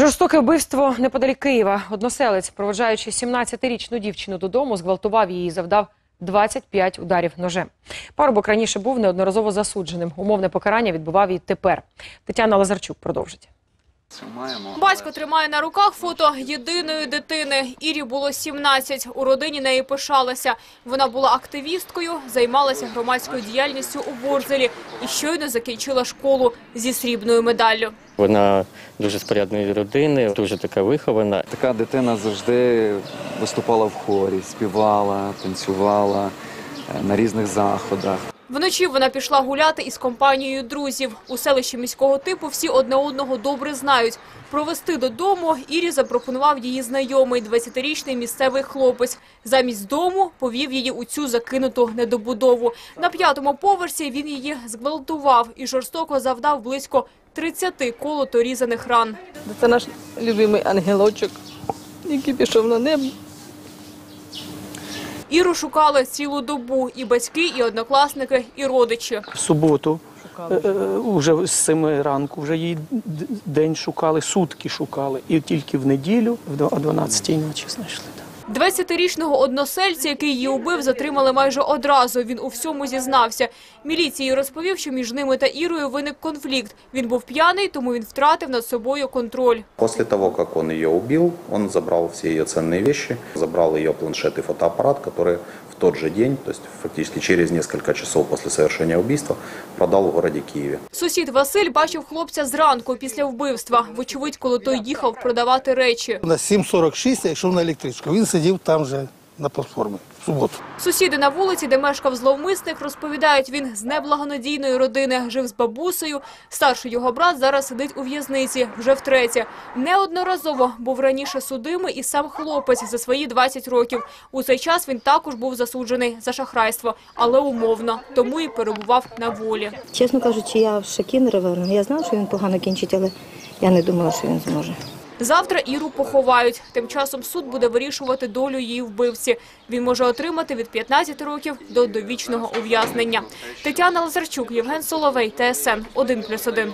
Жорстоке вбивство неподалік Києва. Односелець, проводжаючи 17-річну дівчину додому, зґвалтував її і завдав 25 ударів ножем. Парубок раніше був неодноразово засудженим. Умовне покарання відбував і тепер. Тетяна Лазарчук продовжить. Батько тримає на руках фото єдиної дитини. Ірі було 17. У родині неї пишалася. Вона була активісткою, займалася громадською діяльністю у Ворзелі і щойно закінчила школу зі срібною медаллю. Вона дуже з порядної родини, дуже така вихована. Така дитина завжди виступала в хорі, співала, танцювала е, на різних заходах. Вночі вона пішла гуляти із компанією друзів. У селищі міського типу всі одне одного добре знають. Провести додому Ірі запропонував її знайомий, 20-річний місцевий хлопець. Замість дому повів її у цю закинуту недобудову. На п'ятому поверсі він її зґвалтував і жорстоко завдав близько 30 колото різаних ран. Це наш любимий ангелочок, який пішов на небо. Іру шукали цілу добу і батьки, і однокласники, і родичі. в суботу, е, е, уже з 7 ранку, вже її день шукали, сутки шукали. І тільки в неділю, в два- о 12 ночі знайшли. Да. 20-річного односельця, який її убив, затримали майже одразу. Він у всьому зізнався. Міліції розповів, що між ними та Ірою виник конфлікт. Він був п'яний, тому він втратив над собою контроль. Після того, як он її убив, він забрав всі її цінні речі, забрали її планшет і фотоапарат, в тот же день, то есть фактически через несколько часов после совершения убийства, продал в городе Киеве. Сусід Василь бачив хлопця зранку після вбивства. Вочевидь, коли той їхав продавати речі. На 7.46 я йшов на електричку. Він сидів там же на платформі в суботу. Сусіди на вулиці, де мешкав зловмисник, розповідають, він з неблагонадійної родини, жив з бабусею. Старший його брат зараз сидить у в'язниці, вже втретє. Неодноразово був раніше судимий і сам хлопець за свої 20 років. У цей час він також був засуджений за шахрайство, але умовно, тому і перебував на волі. Чесно кажучи, я в шокі нереверна. Я знала, що він погано кінчить, але я не думала, що він зможе. Завтра Іру поховають. Тим часом суд буде вирішувати долю її вбивці. Він може отримати від 15 років до довічного ув'язнення. Тетяна Лазарчук, Євген Соловей, ТСН 1+,1.